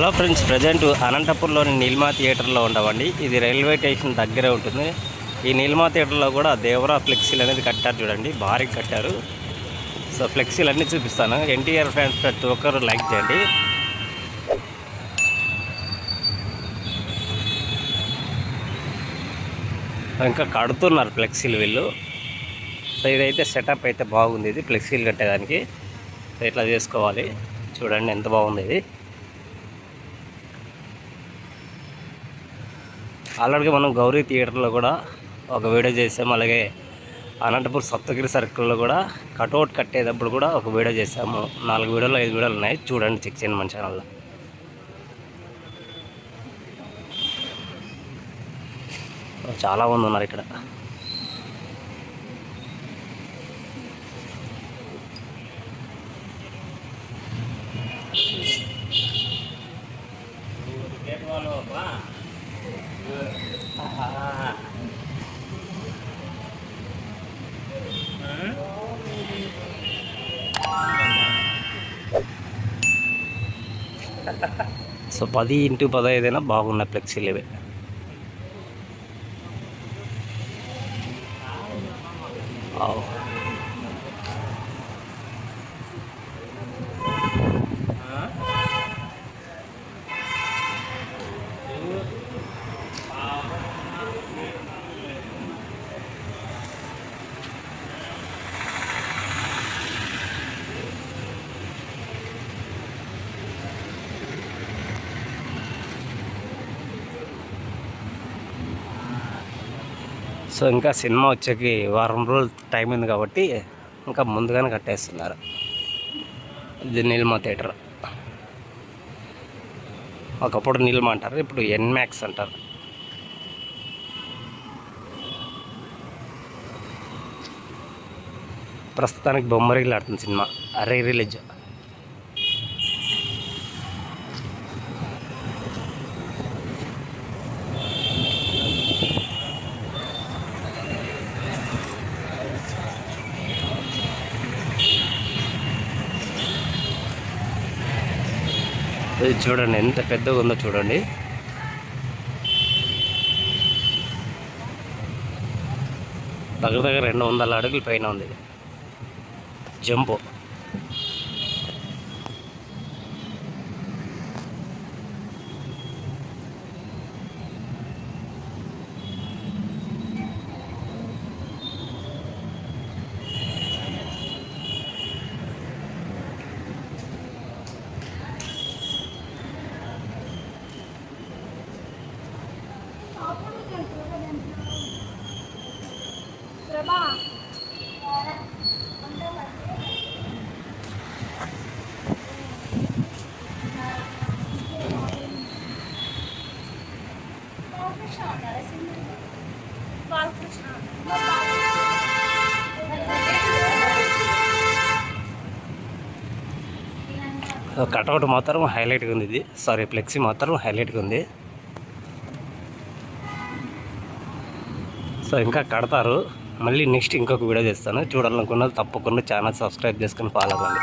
Hello friends present అనంతపూర్లోని నీల్మా థియేటర్లో ఉండవండి. ఇది రైల్వే స్టేషన్ దగ్గరే ఉంటుంది. ఈ నీల్మా థియేటర్లో కూడా దేవరా ఫ్లెక్సీలు అనేది కట్టారు చూడండి. భారీ కట్టారు. సో ఫ్లెక్సీలు అన్నీ చూపిస్తాను. ఎన్టీఆర్ ఫ్యాన్స్ ప్రతి ఒక్కరు లైక్ చేయండి. ఇంకా కడుతున్నారు ఫ్లెక్సీలు వీళ్ళు. సో ఇదైతే సెటప్ అయితే బాగుంది ఇది ఫ్లెక్సీలు కట్టేదానికి ఇట్లా చేసుకోవాలి. చూడండి ఎంత బాగుంది ఇది. ఆల్రెడీ మనం గౌరీ థియేటర్లో కూడా ఒక వీడియో చేసాము అలాగే అనంతపూర్ సప్తగిరి సర్కిల్లో కూడా కటౌట్ కట్టేటప్పుడు కూడా ఒక వీడియో చేసాము. నాలుగు వీడియోలు ఐదు వీడియోలు ఉన్నాయి. చూడండి చెక్ చేయండి మన ఛానల్లో. చాలా మంది ఉన్నారు ఇక్కడ. సో పది ఇంటూ పదహైదైనా బాగున్న ఫ్లెక్సీలు ఇవి ఆవ్. సో ఇంకా సినిమా వచ్చేకి వారం రోజులు టైం ఉంది కాబట్టి ఇంకా ముందుగానే కట్టేస్తున్నారు. ఇది నీల్మా థియేటర్. ఒకప్పుడు నీల్మా అంటారు ఇప్పుడు ఎన్మాక్స్ అంటారు. ప్రస్తుతానికి బొమ్మరిగిలాడుతుంది సినిమా. అరే రిలీజ్. ఇది చూడండి ఎంత పెద్దగా ఉందో చూడండి. దగ్గర దగ్గర రెండు వందల అడుగుల పైన ఉంది ఇది. జంపు. ప్రభా కటౌట్ మాత్రం హైలైట్గా ఉంది ఇది. సారీ ఫ్లెక్సీ మాత్రం హైలైట్గా ఉంది. సో ఇంకా కడతారు. మళ్ళీ నెక్స్ట్ ఇంకొక వీడియో చేస్తాను. చూడాలనుకున్నది తప్పకుండా ఛానల్ సబ్స్క్రైబ్ చేసుకుని ఫాలో అవ్వండి.